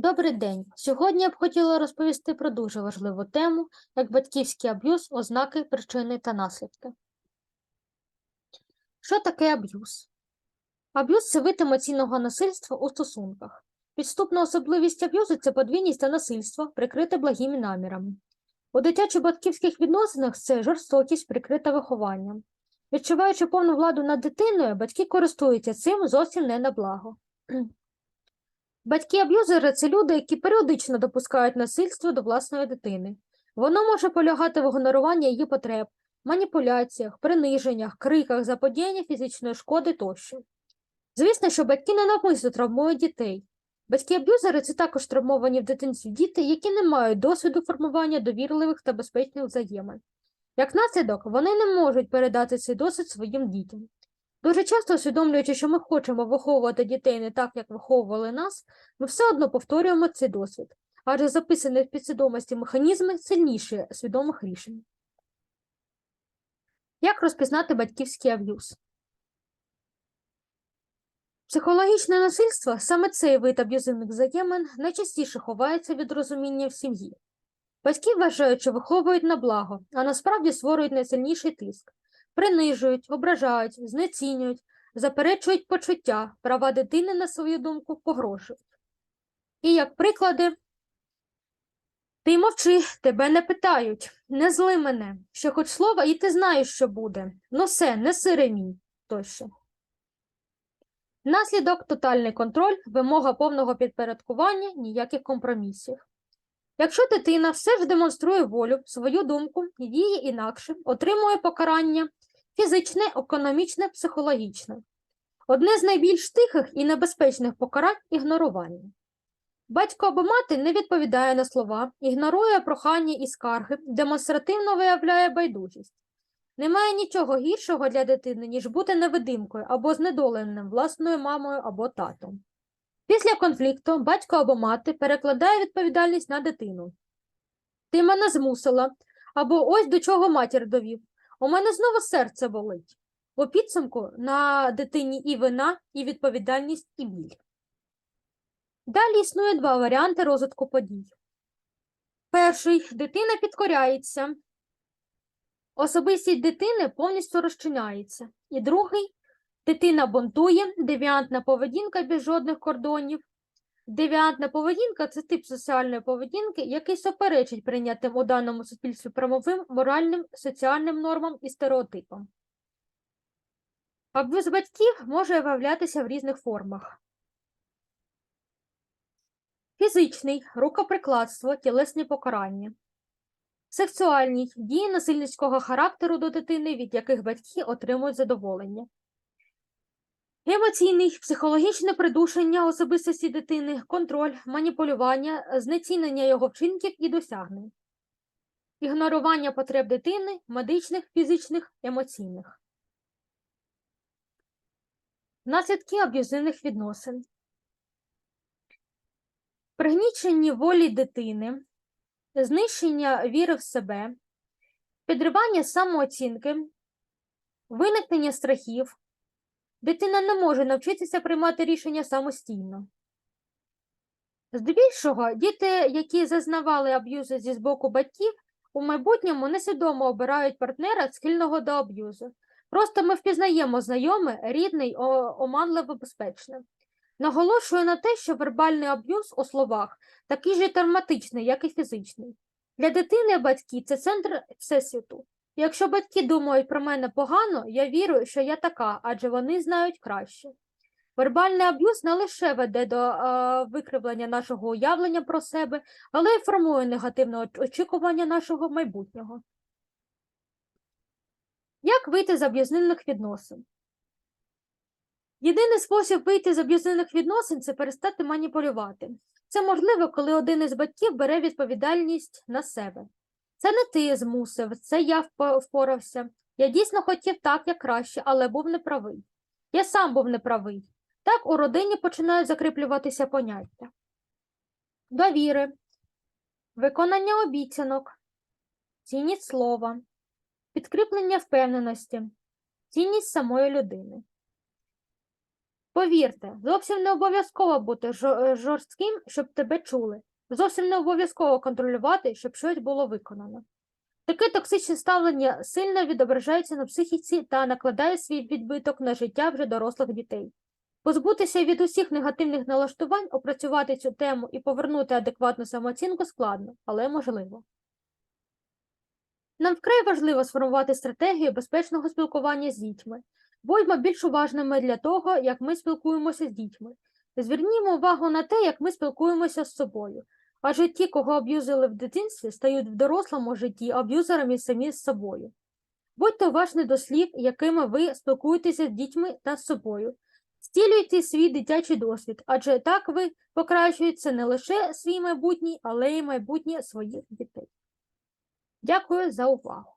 Добрий день. Сьогодні я б хотіла розповісти про дуже важливу тему, як батьківський аб'юз, ознаки, причини та наслідки. Що таке аб'юз? Аб'юз це вид емоційного насильства у стосунках. Підступна особливість аб'юзу це подвійність та насильство, прикрите благими намірами. У дитячо-батьківських відносинах це жорстокість, прикрита вихованням. Відчуваючи повну владу над дитиною, батьки користуються цим зовсім не на благо. Батьки-аб'юзери це люди, які періодично допускають насильство до власної дитини. Воно може полягати в ігноруванні її потреб, маніпуляціях, приниженнях, криках, заподіянні фізичної шкоди тощо. Звісно, що батьки ненавмисно травмують дітей. Батьки-аб'юзери це також травмовані в дитинстві діти, які не мають досвіду формування довірливих та безпечних взаємин. Як наслідок, вони не можуть передати цей досвід своїм дітям. Дуже часто, усвідомлюючи, що ми хочемо виховувати дітей не так, як виховували нас, ми все одно повторюємо цей досвід, адже записані в підсвідомості механізми сильніші свідомих рішень. Як розпізнати батьківський аб'юз? Психологічне насильство, саме цей вид аб'юзивних взаємин, найчастіше ховається від розуміння в сім'ї. Батьки вважають, що виховують на благо, а насправді створюють найсильніший тиск принижують, ображають, знецінюють, заперечують почуття, права дитини на свою думку погрожують. І як приклади, ти мовчи, тебе не питають, не зли мене, ще хоч слова, і ти знаєш, що буде. Ну все, не сиремій тощо. Наслідок тотальний контроль, вимога повного підпорядкування, ніяких компромісів. Якщо дитина все ж демонструє волю, свою думку, діє інакше, отримує покарання фізичне, економічне, психологічне. Одне з найбільш тихих і небезпечних покарань ігнорування. Батько або мати не відповідає на слова, ігнорує прохання і скарги, демонстративно виявляє байдужість. Немає нічого гіршого для дитини, ніж бути невидимкою або знедоленим власною мамою або татом. Після конфлікту батько або мати перекладає відповідальність на дитину. Ти мене змусила, або ось до чого матір довів. У мене знову серце болить. У підсумку на дитині і вина, і відповідальність, і біль. Далі існує два варіанти розвитку подій. Перший дитина підкоряється. Особистість дитини повністю розчиняється. І другий дитина бунтує, девіантна поведінка без жодних кордонів. Девіантна поведінка це тип соціальної поведінки, який суперечить прийнятим у даному суспільстві правовим, моральним, соціальним нормам і стереотипам. Аб'юз батьків може виявлятися в різних формах. Фізичний рукоприкладство, тілесні покарання. Сексуальні дії насильницького характеру до дитини, від яких батьки отримують задоволення. Емоційний, психологічне придушення особистості дитини, контроль, маніпулювання, знецінення його вчинків і досягнень, ігнорування потреб дитини, медичних, фізичних, емоційних. Наслідки аб'юзивних відносин. Пригнічення волі дитини, знищення віри в себе, підривання самооцінки, виникнення страхів. Дитина не може навчитися приймати рішення самостійно. Здебільшого, діти, які зазнавали аб'юзу зі боку батьків, у майбутньому несвідомо обирають партнера схильного до аб'юзу. Просто ми впізнаємо знайоме, рідний, оманливо безпечне. Наголошую на те, що вербальний аб'юз у словах такий же травматичний, як і фізичний. Для дитини батьки це центр всесвіту. Якщо батьки думають про мене погано, я вірю, що я така, адже вони знають краще. Вербальний аб'юз не лише веде до е, викривлення нашого уявлення про себе, але й формує негативне очікування нашого майбутнього. Як вийти з аб'юзивних відносин? Єдиний спосіб вийти з аб'юзивних відносин це перестати маніпулювати. Це можливо, коли один із батьків бере відповідальність на себе. Це не ти змусив, це я впорався. Я дійсно хотів так, як краще, але був неправий. Я сам був неправий. Так у родині починають закріплюватися поняття. Довіри, виконання обіцянок, цінність слова, підкріплення впевненості, цінність самої людини. Повірте, зовсім не обов'язково бути жорстким, щоб тебе чули. Зовсім не обов'язково контролювати, щоб щось було виконано. Таке токсичне ставлення сильно відображається на психіці та накладає свій відбиток на життя вже дорослих дітей. Позбутися від усіх негативних налаштувань, опрацювати цю тему і повернути адекватну самооцінку складно, але можливо. Нам вкрай важливо сформувати стратегію безпечного спілкування з дітьми. Будьмо більш уважними для того, як ми спілкуємося з дітьми. Звернімо увагу на те, як ми спілкуємося з собою. Адже ті, кого аб'юзили в дитинстві, стають в дорослому житті аб'юзерами самі з собою. Будьте уважні до слів, якими ви спілкуєтеся з дітьми та з собою. Стілюйте свій дитячий досвід, адже так ви покращуєте не лише свій майбутній, але й майбутнє своїх дітей. Дякую за увагу.